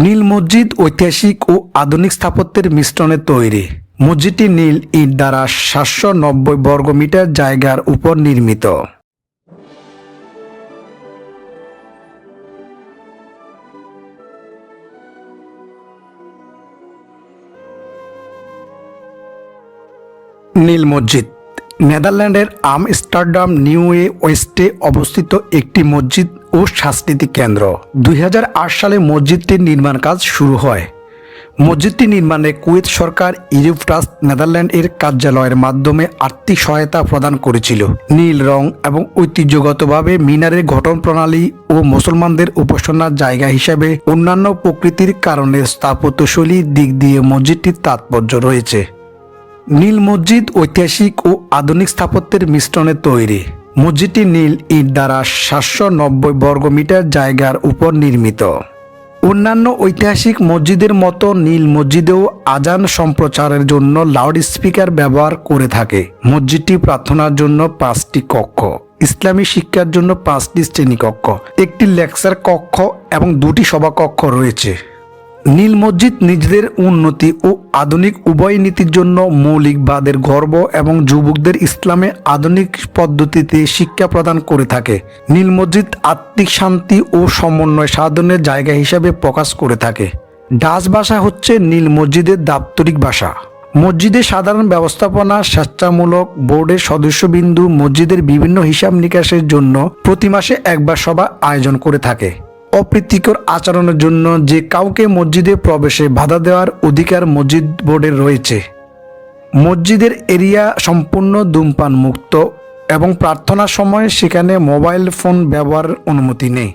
নীল মসজিদ ঐতিহাসিক ও আধুনিক স্থাপত্যের মিশ্রণে তৈরি। মসজিদটি নীল ইট দ্বারা সাতশো নব্বই বর্গমিটার জায়গার উপর নির্মিত। নীল মসজিদ। নেদারল্যান্ডের আমস্টারডাম নিউ ওয়েস্টে অবস্থিত একটি মসজিদ ও সাংস্কৃতিক কেন্দ্র। দুই হাজার আট সালে মসজিদটির নির্মাণ কাজ শুরু হয়। মসজিদটি নির্মাণে কুয়েত সরকার ইজিপ্ট ট্রাস্ট নেদারল্যান্ড এর কার্যালয়ের মাধ্যমে আর্থিক সহায়তা প্রদান করেছিল। নীল রং এবং ঐতিহ্যগতভাবে মিনারের গঠন প্রণালী ও মুসলমানদের উপাসনার জায়গা হিসাবে অন্যান্য প্রকৃতির কারণে স্থাপত্যশৈলীর দিক দিয়ে মসজিদটির তাৎপর্য রয়েছে। নীল মসজিদ ঐতিহাসিক ও আধুনিক স্থাপত্যের মিশ্রণে তৈরি। মসজিদটি নীল ইট দ্বারা সাতশো নব্বই বর্গমিটার জায়গার উপর নির্মিত। অন্যান্য ঐতিহাসিক মসজিদের মতো নীল মসজিদেও আজান সম্প্রচারের জন্য লাউড স্পিকার ব্যবহার করে থাকে। মসজিদটি প্রার্থনার জন্য পাঁচটি কক্ষ, ইসলামী শিক্ষার জন্য পাঁচটি শ্রেণীকক্ষ, একটি লেকচার কক্ষ এবং দুটি সভাকক্ষ রয়েছে। নীল মসজিদ নিজেদের উন্নতি ও আধুনিক উভয় নীতির জন্য মৌলিকবাদের গর্ব এবং যুবকদের ইসলামে আধুনিক পদ্ধতিতে শিক্ষা প্রদান করে থাকে। নীল মসজিদ আত্মিক শান্তি ও সমন্বয় সাধনের জায়গা হিসাবে প্রকাশ করে থাকে। ডাচ ভাষা হচ্ছে নীল মসজিদের দাপ্তরিক ভাষা। মসজিদের সাধারণ ব্যবস্থাপনা, স্বেচ্ছামূলক বোর্ডের সদস্যবিন্দু মসজিদের বিভিন্ন হিসাব নিকাশের জন্য প্রতি মাসে একবার সভা আয়োজন করে থাকে। অপ্রীতিকর আচরণের জন্য যে কাউকে মসজিদে প্রবেশে বাধা দেওয়ার অধিকার মসজিদ বোর্ডের রয়েছে। মসজিদের এরিয়া সম্পূর্ণ ধূমপান মুক্ত এবং প্রার্থনার সময় সেখানে মোবাইল ফোন ব্যবহার অনুমতি নেই।